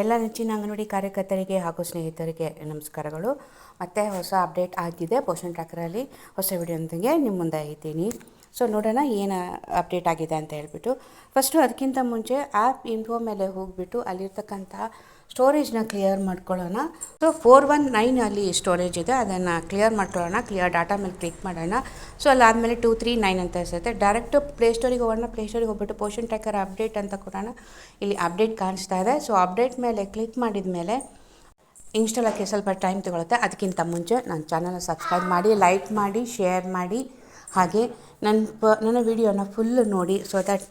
ಎಲ್ಲ ನೆಚ್ಚಿನ ಅಂಗನವಾಡಿ ಕಾರ್ಯಕರ್ತರಿಗೆ ಹಾಗೂ ಸ್ನೇಹಿತರಿಗೆ ನಮಸ್ಕಾರಗಳು. ಮತ್ತೆ ಹೊಸ ಅಪ್ಡೇಟ್ ಆಗಿದೆ ಪೋಷನ್ ಟ್ರ್ಯಾಕರಲ್ಲಿ ಹೊಸ ವಿಡಿಯೋದೊಂದಿಗೆ ನಿಮ್ಮ ಮುಂದೆ ಇದ್ದೀನಿ. ಸೊ ನೋಡೋಣ ಏನು ಅಪ್ಡೇಟ್ ಆಗಿದೆ ಅಂತ ಹೇಳ್ಬಿಟ್ಟು. ಫಸ್ಟು ಅದಕ್ಕಿಂತ ಮುಂಚೆ ಆ್ಯಪ್ ಇನ್ಫೋ ಮೇಲೆ ಹೋಗಿಬಿಟ್ಟು ಅಲ್ಲಿರ್ತಕ್ಕಂಥ ಸ್ಟೋರೇಜ್ನ ಕ್ಲಿಯರ್ ಮಾಡ್ಕೊಳ್ಳೋಣ. ಸೊ ಫೋರ್ ಒನ್ ನೈನ್ ಅಲ್ಲಿ ಸ್ಟೋರೇಜ್ ಇದೆ. ಅದನ್ನು ಕ್ಲಿಯರ್ ಮಾಡ್ಕೊಳ್ಳೋಣ. ಕ್ಲಿಯರ್ ಡಾಟಾ ಮೇಲೆ ಕ್ಲಿಕ್ ಮಾಡೋಣ. ಸೊ ಅಲ್ಲಾದಮೇಲೆ ಟೂ ತ್ರೀ ನೈನ್ ಅಂತ ಇರುತ್ತೆ. ಡೈರೆಕ್ಟ್ ಪ್ಲೇ ಸ್ಟೋರಿಗೆ ಹೋಗೋಣ. ಪ್ಲೇ ಸ್ಟೋರಿಗೆ ಹೋಗ್ಬಿಟ್ಟು ಪೋಷನ್ ಟ್ರ್ಯಾಕರ್ ಅಪ್ಡೇಟ್ ಅಂತ ಕೊಡೋಣ. ಇಲ್ಲಿ ಅಪ್ಡೇಟ್ ಕಾಣಿಸ್ತಾ ಇದೆ. ಸೊ ಅಪ್ಡೇಟ್ ಮೇಲೆ ಕ್ಲಿಕ್ ಮಾಡಿದ ಮೇಲೆ ಇನ್ಸ್ಟಾಲ್ ಆಗಿ ಸ್ವಲ್ಪ ಟೈಮ್ ತಗೊಳುತ್ತೆ. ಅದಕ್ಕಿಂತ ಮುಂಚೆ ನನ್ನ ಚಾನಲ್ನ ಸಬ್ಸ್ಕ್ರೈಬ್ ಮಾಡಿ ಲೈಕ್ ಮಾಡಿ ಶೇರ್ ಮಾಡಿ. ಹಾಗೆ ನನ್ನ ಪ, ನನ್ನ ವಿಡಿಯೋನ ಫುಲ್ಲು ನೋಡಿ ಸೊ ದಟ್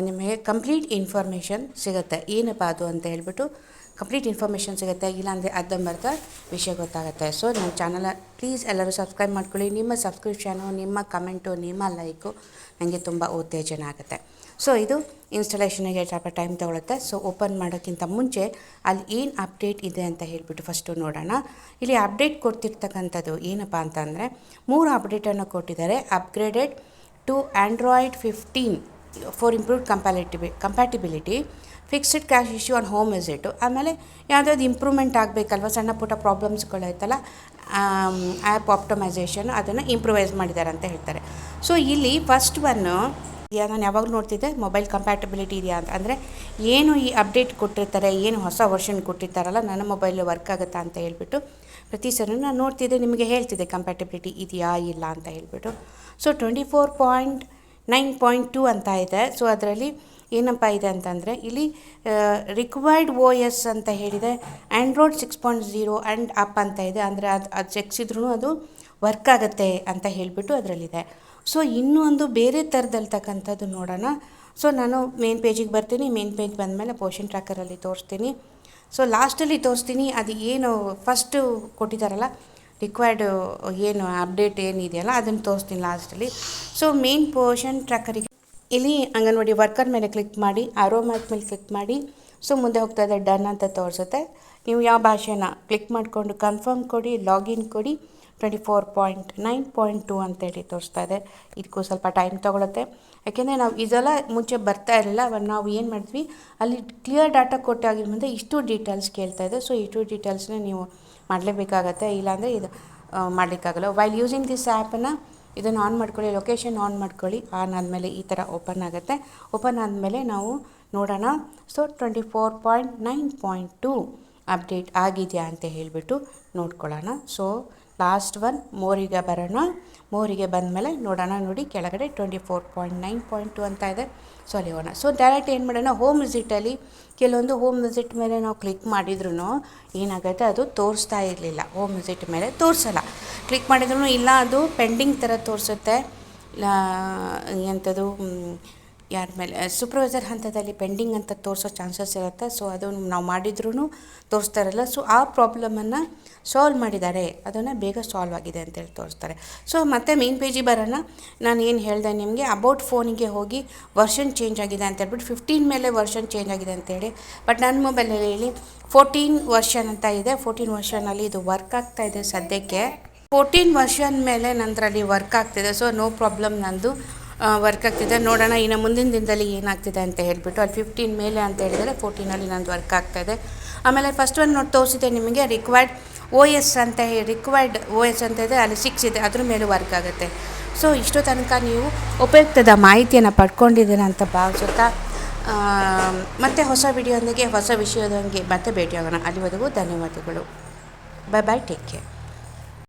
ನಿಮಗೆ ಕಂಪ್ಲೀಟ್ ಇನ್ಫಾರ್ಮೇಷನ್ ಸಿಗುತ್ತೆ. ಏನಪ್ಪ ಅದು ಅಂತ ಹೇಳ್ಬಿಟ್ಟು ಕಂಪ್ಲೀಟ್ ಇನ್ಫಾರ್ಮೇಷನ್ ಸಿಗುತ್ತೆ. ಇಲ್ಲಾಂದರೆ ಅರ್ಧಂಬರ್ಧ ವಿಷಯ ಗೊತ್ತಾಗುತ್ತೆ. ಸೊ ನನ್ನ ಚಾನಲ್ ಪ್ಲೀಸ್ ಎಲ್ಲರೂ ಸಬ್ಸ್ಕ್ರೈಬ್ ಮಾಡ್ಕೊಳ್ಳಿ. ನಿಮ್ಮ ಸಬ್ಸ್ಕ್ರಿಪ್ಷನು ನಿಮ್ಮ ಕಮೆಂಟು ನಿಮ್ಮ ಲೈಕು ನನಗೆ ತುಂಬ ಉತ್ತೇಜನ ಆಗುತ್ತೆ. ಸೊ ಇದು ಇನ್ಸ್ಟಾಲೇಷನಿಗೆ ಸ್ವಲ್ಪ ಟೈಮ್ ತೊಗೊಳುತ್ತೆ. ಸೊ ಓಪನ್ ಮಾಡೋಕ್ಕಿಂತ ಮುಂಚೆ ಅಲ್ಲಿ ಏನು ಅಪ್ಡೇಟ್ ಇದೆ ಅಂತ ಹೇಳಿಬಿಟ್ಟು ಫಸ್ಟು ನೋಡೋಣ. ಇಲ್ಲಿ ಅಪ್ಡೇಟ್ ಕೊಡ್ತಿರ್ತಕ್ಕಂಥದ್ದು ಏನಪ್ಪ ಅಂತಂದರೆ ಮೂರು ಅಪ್ಡೇಟನ್ನು ಕೊಟ್ಟಿದ್ದಾರೆ. Upgraded to Android fifteen for improved ಕಂಪ್ಯಾಲಿಟಿಬಿ compatibility fixed cache issue on home visit ಆಮೇಲೆ ಯಾವುದಾದ್ರು ಇಂಪ್ರೂವ್ಮೆಂಟ್ ಆಗಬೇಕಲ್ವ, ಸಣ್ಣ ಪುಟ್ಟ ಪ್ರಾಬ್ಲಮ್ಸ್ಗಳಾಯ್ತಲ್ಲ ಆ್ಯಪ್ ಆಪ್ಟಮೈಸೇಷನ್ ಅದನ್ನು ಇಂಪ್ರೂವೈಸ್ ಮಾಡಿದ್ದಾರೆ ಅಂತ ಹೇಳ್ತಾರೆ. ಸೊ ಇಲ್ಲಿ ಫಸ್ಟ್ ಒನ್ನು ನಾನು ಯಾವಾಗಲೂ ನೋಡ್ತಿದ್ದೆ ಮೊಬೈಲ್ ಕಂಪ್ಯಾಟಬಿಲಿಟಿ ಇದೆಯಾ ಅಂತ. ಅಂದರೆ ಏನು ಈ ಅಪ್ಡೇಟ್ ಕೊಟ್ಟಿರ್ತಾರೆ, ಏನು ಹೊಸ ವರ್ಷನ್ ಕೊಟ್ಟಿರ್ತಾರಲ್ಲ, ನನ್ನ ಮೊಬೈಲ್ ವರ್ಕ್ ಆಗುತ್ತಾ ಅಂತ ಹೇಳ್ಬಿಟ್ಟು ಪ್ರತಿ ಸರಿ ನಾನು ನೋಡ್ತಿದ್ದೆ, ನಿಮಗೆ ಹೇಳ್ತಿದ್ದೆ ಕಂಪ್ಯಾಟಬಿಲಿಟಿ ಇದೆಯಾ, ಇಲ್ಲ ಅಂತ ಹೇಳ್ಬಿಟ್ಟು. So twenty four point nine point two ಅಂತ ಇದೆ. ಸೊ ಅದರಲ್ಲಿ ಏನಪ್ಪ ಇದೆ ಅಂತಂದರೆ, ಇಲ್ಲಿ ರಿಕ್ವೈರ್ಡ್ ಓ ಎಸ್ ಅಂತ ಹೇಳಿದೆ Android six point zero and up ಅಂತ ಇದೆ. ಅಂದರೆ ಅದು ಅದು ಚೆಕ್ಸಿದ್ರೂ ಅದು ವರ್ಕ್ ಆಗುತ್ತೆ ಅಂತ ಹೇಳಿಬಿಟ್ಟು ಅದರಲ್ಲಿದೆ. ಸೊ ಇನ್ನೂ ಒಂದು ಬೇರೆ ಥರದಲ್ಲಿರ್ತಕ್ಕಂಥದ್ದು ನೋಡೋಣ. ಸೊ ನಾನು ಮೇನ್ ಪೇಜಿಗೆ ಬರ್ತೀನಿ. ಮೇನ್ ಪೇಜ್ ಬಂದಮೇಲೆ ಪೋಷನ್ ಟ್ರ್ಯಾಕರಲ್ಲಿ ತೋರಿಸ್ತೀನಿ. ಸೊ ಲಾಸ್ಟಲ್ಲಿ ತೋರಿಸ್ತೀನಿ. ಅದು ಏನು ಫಸ್ಟು ಕೊಟ್ಟಿದ್ದಾರಲ್ಲ ರಿಕ್ವೈರ್ಡ್ ಏನು ಅಪ್ಡೇಟ್ ಏನಿದೆಯಲ್ಲ ಅದನ್ನು ತೋರಿಸ್ತೀನಿ ಲಾಸ್ಟಲ್ಲಿ ಸೊ ಮೇನ್ ಪೋರ್ಷನ್ ಟ್ರ್ಯಾಕರಿಗೆ ಇಲ್ಲಿ ಅಂಗನವಾಡಿ ವರ್ಕರ್ ಮೇಲೆ ಕ್ಲಿಕ್ ಮಾಡಿ ಆರೋ ಮ್ಯಾಪ್ ಮೇಲೆ ಕ್ಲಿಕ್ ಮಾಡಿ ಸೊ ಮುಂದೆ ಹೋಗ್ತಾ ಇದೆ ಡನ್ ಅಂತ ತೋರಿಸುತ್ತೆ. ನೀವು ಯಾವ ಭಾಷೆನ ಕ್ಲಿಕ್ ಮಾಡಿಕೊಂಡು ಕನ್ಫರ್ಮ್ ಕೊಡಿ ಲಾಗಿನ್ ಕೊಡಿ twenty four point nine point two ಅಂತೇಳಿ ತೋರಿಸ್ತಾ ಇದೆ. ಇದಕ್ಕೂ ಸ್ವಲ್ಪ ಟೈಮ್ ತೊಗೊಳುತ್ತೆ. ಯಾಕೆಂದರೆ ನಾವು ಇದೆಲ್ಲ ಮುಂಚೆ ಬರ್ತಾ ಇರಲಿಲ್ಲ ನಾವು ಏನು ಮಾಡಿದ್ವಿ, ಅಲ್ಲಿ ಕ್ಲಿಯರ್ ಡಾಟಾ ಮುಂದೆ ಇಷ್ಟು ಡೀಟೇಲ್ಸ್ ಕೇಳ್ತಾ ಇದೆ. ಸೊ ಇಷ್ಟು ಡೀಟೇಲ್ಸ್ನ ನೀವು ಮಾಡಲೇಬೇಕಾಗತ್ತೆ, ಇಲ್ಲಾಂದರೆ ಇದು ಮಾಡಲಿಕ್ಕಾಗಲ್ಲ. ವೈಲ್ ಯೂಸಿಂಗ್ ದಿಸ್ ಆ್ಯಪನ್ನು ಇದನ್ನು ಆನ್ ಮಾಡ್ಕೊಳ್ಳಿ ಲೊಕೇಶನ್ ಆನ್ ಮಾಡ್ಕೊಳ್ಳಿ ಆನ್ ಆದಮೇಲೆ ಈ ಥರ ಓಪನ್ ಆಗುತ್ತೆ. ಓಪನ್ ಆದಮೇಲೆ ನಾವು ನೋಡೋಣ. So twenty four point nine point two update ಆಗಿದೆಯಾ ಅಂತ ಹೇಳಿಬಿಟ್ಟು ನೋಡ್ಕೊಳ್ಳೋಣ. ಸೊ ಲಾಸ್ಟ್ ಒನ್, ಮೋರಿಗೆ ಬರೋಣ. ಮೋರಿಗೆ ಬಂದಮೇಲೆ ನೋಡೋಣ ನೋಡಿ, ಕೆಳಗಡೆ twenty four point nine point two ಅಂತ ಇದೆ. ಸೊ ಅಲ್ಲಿ ಸೊ ಡೈರೆಕ್ಟ್ ಏನು ಮಾಡೋಣ? ಹೋಮ್ ವಿಸಿಟಲ್ಲಿ ಕೆಲವೊಂದು ಹೋಮ್ ವಿಸಿಟ್ ಮೇಲೆ ನಾವು ಕ್ಲಿಕ್ ಮಾಡಿದ್ರೂ ಏನಾಗುತ್ತೆ? ಅದು ತೋರಿಸ್ತಾ ಇರಲಿಲ್ಲ. ಹೋಮ್ ವಿಸಿಟ್ ಮೇಲೆ ತೋರಿಸಲ್ಲ. ಕ್ಲಿಕ್ ಮಾಡಿದ್ರೂ ಇಲ್ಲ, ಅದು ಪೆಂಡಿಂಗ್ ಥರ ತೋರಿಸುತ್ತೆ. ಎಂಥದ್ದು ಯಾರ ಮೇಲೆ ಸೂಪರ್ವೈಸರ್ ಹಂತದಲ್ಲಿ ಪೆಂಡಿಂಗ್ ಅಂತ ತೋರಿಸೋ ಚಾನ್ಸಸ್ ಇರುತ್ತೆ. ಸೊ ಅದು ನಾವು ಮಾಡಿದ್ರೂ ತೋರಿಸ್ತಾ ಇರಲ್ಲ ಸೊ ಆ ಪ್ರಾಬ್ಲಮನ್ನು ಸಾಲ್ವ್ ಮಾಡಿದ್ದಾರೆ ಅದನ್ನು ಬೇಗ ಸಾಲ್ವ್ ಆಗಿದೆ ಅಂತೇಳಿ ತೋರಿಸ್ತಾರೆ. ಸೊ ಮತ್ತೆ ಮೇನ್ ಪೇಜಿಗೆ ಬರೋಣ. ನಾನು ಏನು ಹೇಳಿದೆ ನಿಮಗೆ ಅಬೌಟ್ ಫೋನಿಗೆ ಹೋಗಿ ವರ್ಷನ್ ಚೇಂಜ್ ಆಗಿದೆ ಅಂತ ಹೇಳ್ಬಿಟ್ಟು ಫಿಫ್ಟೀನ್ ಮೇಲೆ ವರ್ಷನ್ ಚೇಂಜ್ ಆಗಿದೆ ಅಂತೇಳಿ ಬಟ್ ನನ್ನ ಮೊಬೈಲಲ್ಲಿ ಹೇಳಿ ಫೋರ್ಟೀನ್ ವರ್ಷನ್ ಅಂತ ಇದೆ. ಫೋರ್ಟೀನ್ ವರ್ಷನಲ್ಲಿ ಇದು ವರ್ಕ್ ಆಗ್ತಾ ಇದೆ ಸದ್ಯಕ್ಕೆ. ಫೋರ್ಟೀನ್ ವರ್ಷನ್ ಮೇಲೆ ನಂತರಲ್ಲಿ ವರ್ಕ್ ಆಗ್ತಿದೆ. ಸೊ ನೋ ಪ್ರಾಬ್ಲಮ್ ನಂದು. ವರ್ಕ್ ಆಗ್ತಿದೆ. ನೋಡೋಣ, ಇನ್ನು ಮುಂದಿನ ದಿನದಲ್ಲಿ ಏನಾಗ್ತಿದೆ ಅಂತ ಹೇಳಿಬಿಟ್ಟು, ಅಲ್ಲಿ ಫಿಫ್ಟೀನ್ ಮೇಲೆ ಅಂತ ಹೇಳಿದರೆ ಫೋರ್ಟೀನಲ್ಲಿ ನಂದು ವರ್ಕ್ ಆಗ್ತಾಯಿದೆ ಆಮೇಲೆ ಫಸ್ಟ್ ಒಂದು ನೋಡಿ ತೋರಿಸಿದೆ ನಿಮಗೆ ರಿಕ್ವೈರ್ಡ್ ಓ ಎಸ್ ಅಂತ ಹೇಳಿ ರಿಕ್ವೈರ್ಡ್ ಓ ಎಸ್ ಅಂತ ಇದೆ, ಅಲ್ಲಿ ಸಿಕ್ಸ್ ಇದೆ, ಅದ್ರ ಮೇಲೆ ವರ್ಕ್ ಆಗುತ್ತೆ. ಸೊ ಇಷ್ಟು ತನಕ ನೀವು ಉಪಯುಕ್ತದ ಮಾಹಿತಿಯನ್ನು ಪಡ್ಕೊಂಡಿದ್ದೀರ ಅಂತ ಭಾವಿಸುತ್ತಾ ಮತ್ತೆ ಹೊಸ ವಿಡಿಯೋದೊಂದಿಗೆ ಹೊಸ ವಿಷಯದೊಂದಿಗೆ ಮತ್ತೆ ಭೇಟಿಯಾಗೋಣ. ಅಲ್ಲಿವರೆಗೂ ಧನ್ಯವಾದಗಳು. Bye bye take care